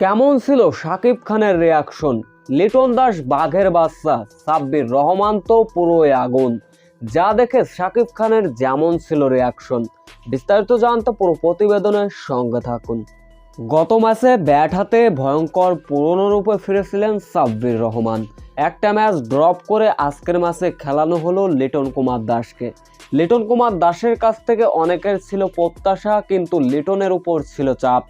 কেমন ছিল শাকিব খানের রিয়াকশন লিটন দাস বাঘের বাচ্চা, সাব্বির রহমান তো পুরোই আগুন। যা দেখে শাকিব খানের যেমন ছিল রিয়াকশন বিস্তারিত জানতে পুরো প্রতিবেদনের সঙ্গে থাকুন। গত ম্যাচে ব্যাট হাতে ভয়ঙ্কর পুরনো রূপে ফিরেছিলেন সাব্বির রহমান। একটা ম্যাচ ড্রপ করে আজকের ম্যাচে খেলানো হলো লিটন কুমার দাসকে। লিটন কুমার দাসের কাছ থেকে অনেকের ছিল প্রত্যাশা, কিন্তু লিটনের উপর ছিল চাপ।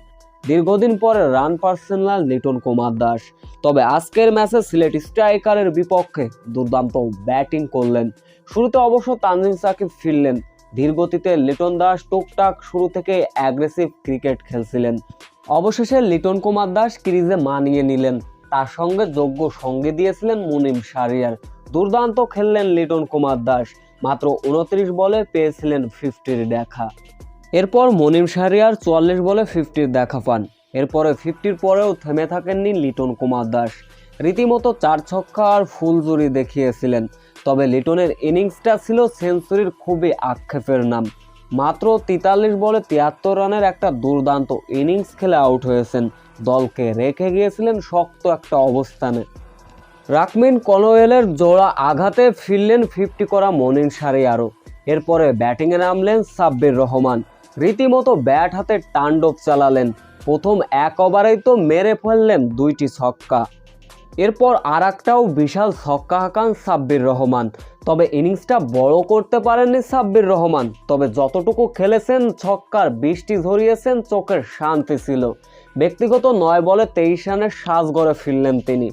দীর্ঘদিন পরে রান পার্সেনাল লিটন কুমার দাস। তবে আজকের ম্যাচে সিলেট স্ট্রাইকারের বিপক্ষে দুর্দান্ত ব্যাটিং করলেন। শুরুতে অবশ্য তানজিম সাকিব ফিরলেন। ধীরগতিতে লিটন দাস টুকটাক শুরু থেকে অ্যাগ্রেসিভ ক্রিকেট খেলছিলেন। অবশেষে লিটন কুমার দাস ক্রিজে মানিয়ে নিলেন। তার সঙ্গে যোগ্য সঙ্গে দিয়েছিলেন মুনিম সারিয়ার দুর্দান্ত খেললেন লিটন কুমার দাস। মাত্র উনত্রিশ বলে পেয়েছিলেন ফিফটির দেখা। এরপর মনিম শাহরিয়ার চুয়াল্লিশ বলে ফিফটির দেখা পান। এরপরে ফিফটির পরেও থেমে থাকেননি লিটন কুমার দাস। রীতিমতো চার ছক্কা আর ফুল জুড়ি দেখিয়েছিলেন। তবে লিটনের ইনিংসটা ছিল সেঞ্চুরির খুবই আক্ষেপের নাম। মাত্র তেতাল্লিশ বলে তিয়াত্তর রানের একটা দুর্দান্ত ইনিংস খেলে আউট হয়েছেন। দলকে রেখে গিয়েছিলেন শক্ত একটা অবস্থানে। রাকমিন কনোয়েলের জোড়া আঘাতে ফিরলেন ফিফটি করা মনিন সারি আরও এরপরে ব্যাটিংয়ে নামলেন সাব্বির রহমান। রীতিমতো ব্যাট হাতে টান্ডব চালালেন। প্রথম এক ওভারেই তো মেরে ফেললেন দুইটি ছক্কা। এরপর আর একটাও বিশাল ছক্কা হাঁকান সাব্বির রহমান। তবে ইনিংসটা বড় করতে পারেননি সাব্বির রহমান। তবে যতটুকু খেলেছেন, ছক্কার বৃষ্টি ঝরিয়েছেন চোখের শান্তি ছিল। ব্যক্তিগত নয় বলে তেইশ রানের সাজ গড়ে ফিরলেন তিনি।